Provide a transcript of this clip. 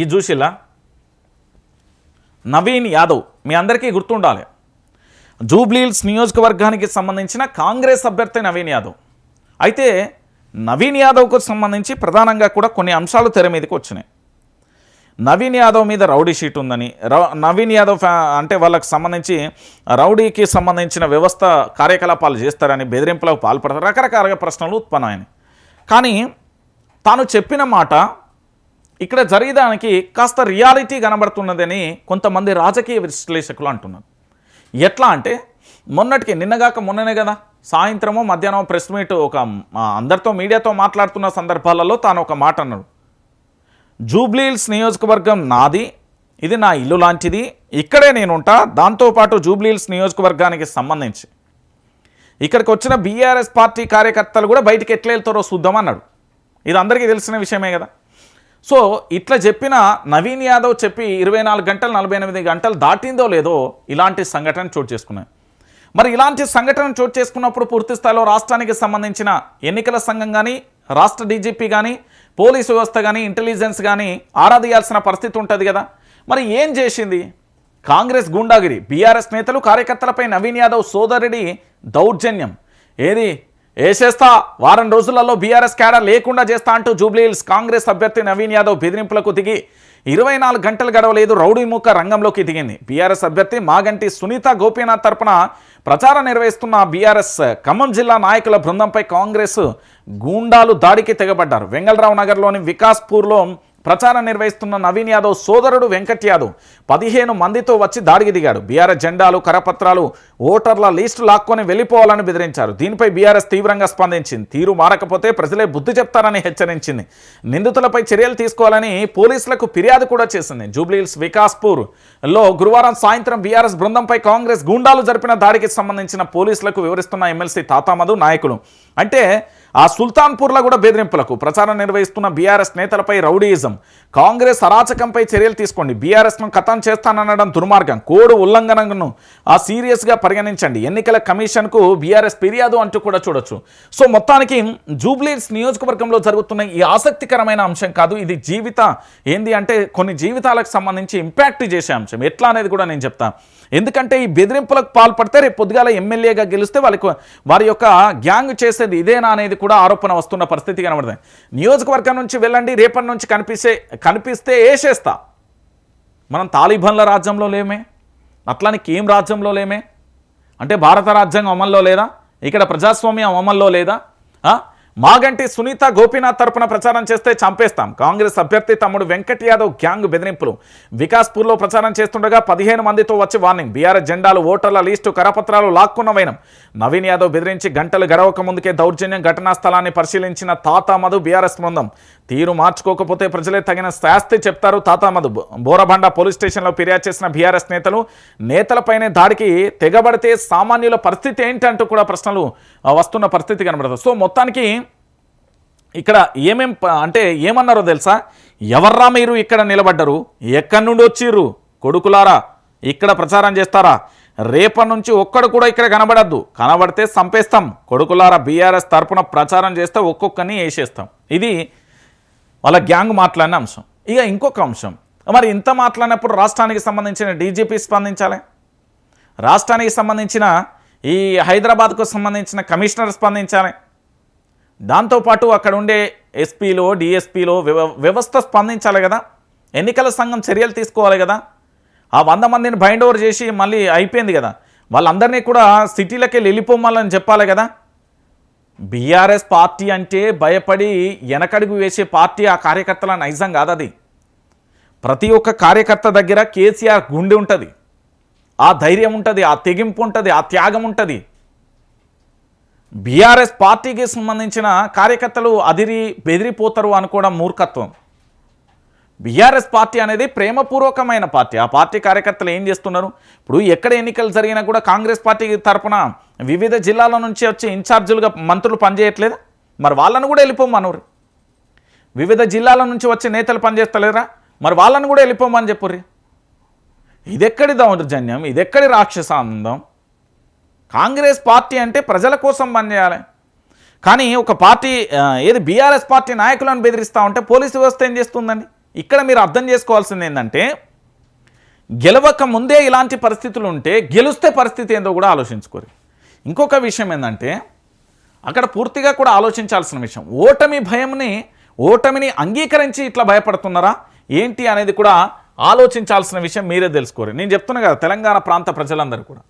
ఇది చూసిలా నవీన్ యాదవ్ మీ అందరికీ గుర్తుండాలి. జూబ్లీహిల్స్ నియోజకవర్గానికి సంబంధించిన కాంగ్రెస్ అభ్యర్థి నవీన్ యాదవ్. అయితే నవీన్ యాదవ్కు సంబంధించి ప్రధానంగా కూడా కొన్ని అంశాలు తెర మీదకి వచ్చినాయి. నవీన్ యాదవ్ మీద రౌడీ షీట్ ఉందని రౌ- నవీన్ యాదవ్ ఫ్యా అంటే వాళ్ళకి సంబంధించి రౌడీకి సంబంధించిన వ్యవస్థ కార్యకలాపాలు చేస్తారని బెదిరింపులకు పాల్పడతారు. రకరకాల ప్రశ్నలు ఉత్పన్నమైనాయి కానీ తాను చెప్పిన మాట ఇక్కడ జరిగేదానికి కాస్త రియాలిటీ కనబడుతున్నదని కొంతమంది రాజకీయ విశ్లేషకులు అంటున్నారు. ఎట్లా అంటే మొన్నటికి నిన్నగాక మొన్ననే కదా సాయంత్రము మధ్యాహ్నం ప్రెస్ మీట్ ఒక అందరితో మీడియాతో మాట్లాడుతున్న సందర్భాలలో తాను ఒక మాట అన్నాడు. జూబ్లీహిల్స్ నియోజకవర్గం నాది ఇది నా ఇల్లు లాంటిది ఇక్కడే నేను ఉంటా దాంతోపాటు జూబ్లీహిల్స్ నియోజకవర్గానికి సంబంధించి. ఇక్కడికి వచ్చిన బీఆర్ఎస్ పార్టీ కార్యకర్తలు కూడా బయటికి ఎట్లా వెళ్తారో చూద్దామన్నాడు. ఇది అందరికీ తెలిసిన విషయమే కదా. సో ఇట్లా చెప్పిన నవీన్ యాదవ్ చెప్పి ఇరవై నాలుగు గంటలు నలభై ఎనిమిది గంటలు దాటిందో లేదో ఇలాంటి సంఘటన చోటు చేసుకున్నాయి. మరి ఇలాంటి సంఘటన చోటు చేసుకున్నప్పుడు పూర్తి స్థాయిలో రాష్ట్రానికి సంబంధించిన ఎన్నికల సంఘం కానీ రాష్ట్ర డీజీపీ కానీ పోలీసు వ్యవస్థ కానీ ఇంటెలిజెన్స్ కానీ ఆరాధియాల్సిన పరిస్థితి ఉంటుంది కదా. మరి ఏం చేసింది? కాంగ్రెస్ గూండాగిరి బీఆర్ఎస్ నేతలు కార్యకర్తలపై నవీన్ యాదవ్ సోదరుడి దౌర్జన్యం. ఏది? వేసేస్తా. వారం రోజులలో బీఆర్ఎస్ క్యాడర్ లేకుండా చేస్తా అంటూ జూబ్లీహిల్స్ కాంగ్రెస్ అభ్యర్థి నవీన్ యాదవ్ బెదిరింపులకు దిగి ఇరవై నాలుగు గంటలు గడవలేదు రౌడీ ముక్క రంగంలోకి దిగింది. బీఆర్ఎస్ అభ్యర్థి మాగంటి సునీత గోపీనాథ్ తరపున ప్రచారం నిర్వహిస్తున్న బీఆర్ఎస్ ఖమ్మం జిల్లా నాయకుల బృందంపై కాంగ్రెస్ గూండాలు దాడికి తెగబడ్డారు. వెంగళరావు నగర్లోని వికాస్పూర్లో ప్రచారం నిర్వహిస్తున్న నవీన్ యాదవ్ సోదరుడు వెంకట్ యాదవ్ పదిహేను మందితో వచ్చి దాడికి దిగాడు. బీఆర్ఎస్ జెండాలు కరపత్రాలు ఓటర్ల లిస్టు లాక్కొని వెళ్ళిపోవాలని బెదిరించారు. దీనిపై బీఆర్ఎస్ తీవ్రంగా స్పందించింది. తీరు మారకపోతే ప్రజలే బుద్ధి చెప్తారని హెచ్చరించింది. నిందితులపై చర్యలు తీసుకోవాలని పోలీసులకు ఫిర్యాదు కూడా చేసింది. జూబ్లీహిల్స్ వికాస్పూర్లో గురువారం సాయంత్రం బీఆర్ఎస్ బృందంపై కాంగ్రెస్ గూండాలు జరిపిన దాడికి సంబంధించిన పోలీసులకు వివరిస్తున్న ఎమ్మెల్సీ తాతామధు నాయకులు. అంటే ఆ సుల్తాన్పూర్లో కూడా బెదిరింపులకు ప్రచారం నిర్వహిస్తున్న బీఆర్ఎస్ నేతలపై రౌడీయిజం. కాంగ్రెస్ అరాచకంపై చర్యలు తీసుకోండి. బీఆర్ఎస్ను ఖతం చేస్తాననడం దుర్మార్గం. కోడ్ ఉల్లంఘనను ఆ సీరియస్గా పరిగణించండి. ఎన్నికల కమిషన్కు బీఆర్ఎస్ ఫిర్యాదు అంటూ కూడా చూడొచ్చు. సో మొత్తానికి జూబ్లీస్ నియోజకవర్గంలో జరుగుతున్న ఈ ఆసక్తికరమైన అంశం కాదు. ఇది జీవిత ఏంది అంటే కొన్ని జీవితాలకు సంబంధించి ఇంపాక్ట్ చేసే అంశం. ఎట్లా అనేది కూడా నేను చెప్తాను ఎందుకంటే ఈ బెదిరింపులకు పాల్పడితే రేపు పొద్దుగాల ఎమ్మెల్యేగా గెలిస్తే వాళ్ళకి వారి యొక్క గ్యాంగ్ చేసే లేదు ఇదేనా అనేది కూడా ఆరోపణ వస్తున్న పరిస్థితి కనబడుతుంది నియోజకవర్గం నుంచి వెళ్ళండి రేపటి నుంచి కనిపిస్తే కనిపిస్తే వేసేస్తా మనం తాలిబాన్ల రాజ్యంలో లేమే అట్లానికి ఏం రాజ్యంలో లేమే? అంటే భారత రాజ్యాంగం అమల్లో లేదా? ఇక్కడ ప్రజాస్వామ్యం అమల్లో లేదా? మాగంటి సునీత గోపీనాథ్ తరపున ప్రచారం చేస్తే చంపేస్తాం. కాంగ్రెస్ అభ్యర్థి తమ్ముడు వెంకట్ యాదవ్ గ్యాంగ్ బెదిరింపులు. వికాస్పూర్లో ప్రచారం చేస్తుండగా పదిహేను మందితో వచ్చి వార్నింగ్. బీఆర్ఎస్ జెండాలు ఓటర్ల లిస్టు కరపత్రాలు లాక్కున్న వైనం. నవీన్ యాదవ్ బెదిరించి గంటలు గడవక ముందుకే దౌర్జన్యం ఘటనా స్థలాన్ని పరిశీలించిన తాతా మధు బీఆర్ఎస్ బృందం. తీరు మార్చుకోకపోతే ప్రజలే తగిన శాస్తి చెప్తారు తాతా మధు. బోరబండ పోలీస్ స్టేషన్లో ఫిర్యాదు చేసిన బీఆర్ఎస్ నేతలు నేతలపైనే దాడికి తెగబడితే సామాన్యుల పరిస్థితి ఏంటంటూ కూడా ప్రశ్నలు వస్తున్న పరిస్థితి కనబడుతుంది సో మొత్తానికి ఇక్కడ ఏమేం ప- అంటే ఏమన్నారో తెలుసా? ఎవర్రా మీరు ఇక్కడ నిలబడ్డరు? ఎక్కడి నుండి వచ్చిర్రు? కొడుకులారా ఇక్కడ ప్రచారం చేస్తారా? రేపటి నుంచి ఒక్కడు కూడా ఇక్కడ కనబడద్దు. కనబడితే చంపేస్తాం కొడుకులారా బీఆర్ఎస్ తరపున ప్రచారం చేస్తే ఒక్కొక్కరిని వేసేస్తాం. ఇది వాళ్ళ గ్యాంగ్ మాట్లాడిన అంశం. ఇక ఇంకొక అంశం. మరి ఇంత మాట్లాడినప్పుడు రాష్ట్రానికి సంబంధించిన డీజీపీ స్పందించాలి? రాష్ట్రానికి సంబంధించిన ఈ హైదరాబాద్కు సంబంధించిన కమిషనర్ స్పందించాలి? దాంతోపాటు అక్కడ ఉండే ఎస్పీలో డిఎస్పీలో వ్యవ వ్యవస్థ స్పందించాలి కదా. ఎన్నికల సంఘం చర్యలు తీసుకోవాలి కదా. ఆ వంద మందిని బైండ్ ఓవర్ చేసి మళ్ళీ అయిపోయింది కదా. వాళ్ళందరినీ కూడా సిటీలకి వెళ్ళి వెళ్ళిపోమాలని చెప్పాలి కదా. బీఆర్ఎస్ పార్టీ అంటే భయపడి వెనకడుగు వేసే పార్టీ ఆ కార్యకర్తల నైజం కాదు అది. ప్రతి ఒక్క కార్యకర్త దగ్గర కేసీఆర్ గుండె ఉంటుంది. ఆ ధైర్యం ఉంటుంది ఆ తెగింపు ఉంటుంది ఆ త్యాగం ఉంటుంది. బీఆర్ఎస్ పార్టీకి సంబంధించిన కార్యకర్తలు అదిరి బెదిరిపోతారు అనుకోవడం మూర్ఖత్వం. బీఆర్ఎస్ పార్టీ అనేది ప్రేమపూర్వకమైన పార్టీ. ఆ పార్టీ కార్యకర్తలు ఏం చేస్తున్నారు? ఇప్పుడు ఎక్కడ ఎన్నికలు జరిగినా కూడా కాంగ్రెస్ పార్టీ తరపున వివిధ జిల్లాల నుంచి వచ్చి ఇన్ఛార్జీలుగా మంత్రులు పనిచేయట్లేదు? మరి వాళ్ళను కూడా వెళ్ళిపోమనుర్రి వివిధ జిల్లాల నుంచి వచ్చే నేతలు పనిచేస్తలేరా? మరి వాళ్ళని కూడా వెళ్ళిపోమని చెప్పుర్రి. ఇదెక్కడి దౌర్జన్యం? ఇదెక్కడి రాక్షసానందం? కాంగ్రెస్ పార్టీ అంటే ప్రజల కోసం పనిచేయాలి కానీ ఒక పార్టీ ఏది బీఆర్ఎస్ పార్టీ నాయకులను బెదిరిస్తూ ఉంటే పోలీసు వ్యవస్థ ఏం చేస్తుందండి? ఇక్కడ మీరు అర్థం చేసుకోవాల్సింది ఏంటంటే గెలవక ముందే ఇలాంటి పరిస్థితులు ఉంటే గెలిస్తే పరిస్థితి ఏందో కూడా ఆలోచించుకోరు. ఇంకొక విషయం ఏంటంటే అక్కడ పూర్తిగా కూడా ఆలోచించాల్సిన విషయం ఓటమి భయంని ఓటమిని అంగీకరించి ఇట్లా భయపడుతున్నారా? ఏంటి అనేది కూడా ఆలోచించాల్సిన విషయం మీరే తెలుసుకోరు. నేను చెప్తున్నా కదా తెలంగాణ ప్రాంత ప్రజలందరూ కూడా.